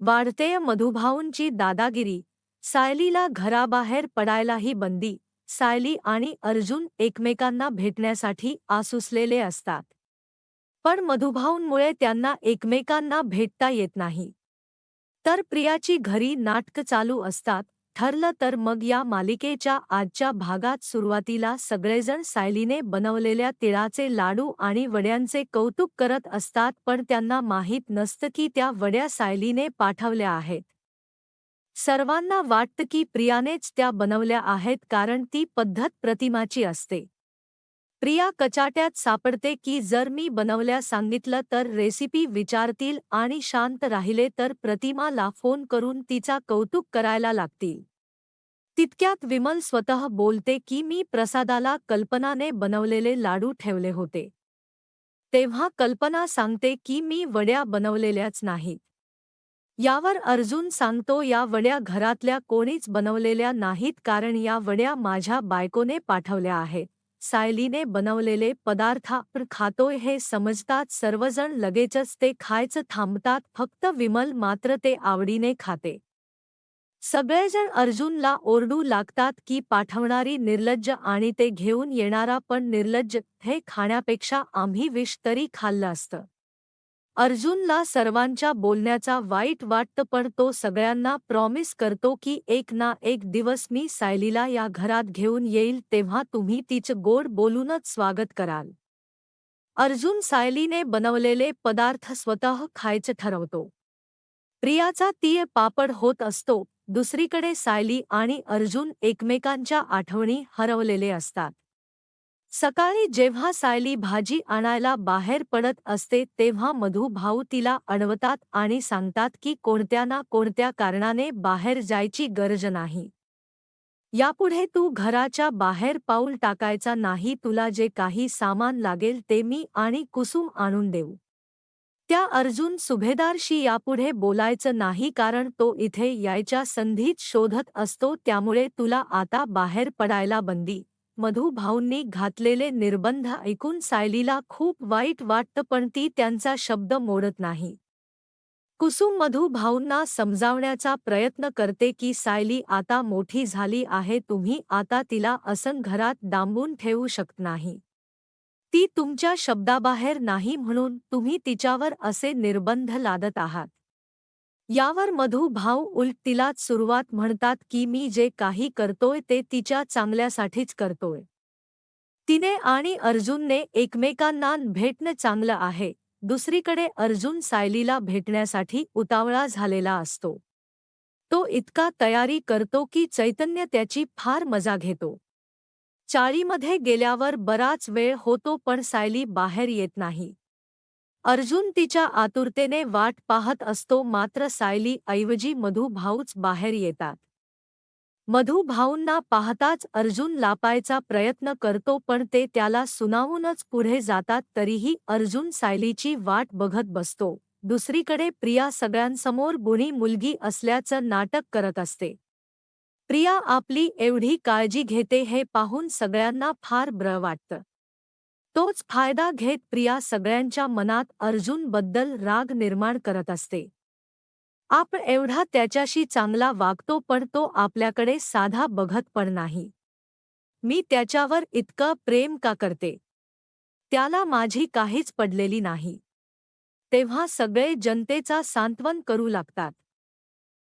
वाढतेय मधुभाऊंची दादागिरी. सायलीला घराबाहेर पडायलाही बंदी. सायली आणि अर्जुन एकमेकांना भेटण्यासाठी आसुसलेले असतात. पण मधुभाऊंमुळे त्यांना एकमेकांना भेटता येत नाही. तर प्रियाची घरी नाटकं चालू असतात. ठरलं तर मग या मालिकेच्या आजच्या भागात सुरुवातीला सगळेजण सायलीने बनवलेल्या तिळाचे लाडू आणि वड्यांचे कौतुक करत असतात पण त्यांना माहीत नसतं की त्या वड्या सायलीने पाठवल्या आहेत. सर्वांना वाटतं की प्रियानेच त्या बनवल्या आहेत कारण ती पद्धत प्रतिमाची असते. प्रिया कचाट्यात सापडते की जर मी बनवल्या सांगितलं तर रेसिपी विचारतील आणि शांत राहिले तर प्रतिमाला फोन करून तिचा कौतुक करायला लागतील. तितक्यात विमल स्वतः बोलते की मी प्रसादाला कल्पनाने बनवलेले लाडू ठेवले होते. तेव्हा कल्पना सांगते की मी वड्या बनवलेल्याच नाहीत. यावर अर्जुन सांगतो या वड्या घरातल्या कोणीच बनवलेल्या नाहीत कारण या वड्या माझ्या बायकोने पाठवल्या आहेत. सायलीने बनवलेले पदार्थ खातोय हे समजतात. सर्वजण लगेचच ते खायचं थांबतात. फक्त विमल मात्र ते आवडीने खाते. सगळेजण अर्जुनला ओरडू लागतात की पाठवणारी निर्लज्ज आणि ते घेऊन येणारा पण निर्लज्ज. हे खाण्यापेक्षा आम्ही विष तरी खाल्लं असतं. अर्जुनला सर्वांच्या बोलण्याचा वाईट वाटतं पण तो सगळ्यांना प्रॉमिस करतो की एक ना एक दिवस मी सायलीला या घरात घेऊन येईल तेव्हा तुम्ही तिचं गोड बोलूनच स्वागत कराल. अर्जुन सायलीने बनवलेले पदार्थ स्वतः खायचं ठरवतो. प्रियाचा तीय पापड होत असतो दुसरीकडे सायली आणि अर्जुन एकमेकांच्या आठवणी हरवलेले असतात. सकाळी जेव्हा सायली भाजी आणायला बाहेर पडत असते तेव्हा मधू भाऊ तिला अडवतात आणि सांगतात की कोणत्या ना कोणत्या कारणाने बाहेर जायची गरज नाही. यापुढे तू घराच्या बाहेर पाऊल टाकायचा नाही तुला जे काही सामान लागेल ते मी आणि कुसुम आणून देऊ. त्या अर्जुन सुभेदारशी यापुढे बोलायचं नाही कारण तो इथे यायच्या संधीत शोधत असतो त्यामुळे तुला आता बाहेर पडायला बंदी मधुभाऊंनी घातलेले निर्बंध ऐकून सायलीला खूप वाईट वाटतं पण ती त्यांचा शब्द मोडत नाही. कुसुम मधुभाऊंना समजावण्याचा प्रयत्न करते की सायली आता मोठी झाली आहे तुम्ही आता तिला असं घरात डांबून ठेवू शकत नाही. ती तुमच्या शब्दाबाहेर नाही म्हणून तुम्ही तिच्यावर असे निर्बंध लादत आहात. यावर मधू भाऊ उलट तिलाच सुरुवात म्हणतात की मी जे काही करतोय ते तिच्या चांगल्यासाठीच करतोय. तिने आणि अर्जुनने एकमेकांना भेटणं चांगलं आहे. दुसरीकडे अर्जुन सायलीला भेटण्यासाठी उतावळा झालेला असतो. तो इतका तयारी करतो की चैतन्य त्याची फार मजा घेतो. चाळीमध्ये गेल्यावर बराच वेळ होतो पण सायली बाहेर येत नाही. अर्जुन तिच्या आतुरतेने वाट पाहत असतो मात्र सायली ऐवजी मधू भाऊच बाहेर येतात. मधू भाऊंना पाहताच अर्जुन लापायचा प्रयत्न करतो पण ते त्याला सुनावूनच पुढे जातात तरीही अर्जुन सायलीची वाट बघत बसतो. दुसरीकडे प्रिया सगळ्यांसमोर गुणी मुलगी असल्याचं नाटक करत असते. प्रिया आपली एवढी काळजी घेते हे पाहून सगळ्यांना फार ब्र वाटतं. तोच फायदा घेत प्रिया सगळ्यांच्या मनात अर्जुनबद्दल राग निर्माण करत असते. आपण एवढा त्याच्याशी चांगला वागतो पण तो आपल्याकडे साधा बघत पण नाही. मी त्याच्यावर इतकं प्रेम का करते? त्याला माझी काहीच पडलेली नाही. तेव्हा सगळे जनतेचा सांत्वन करू लागतात.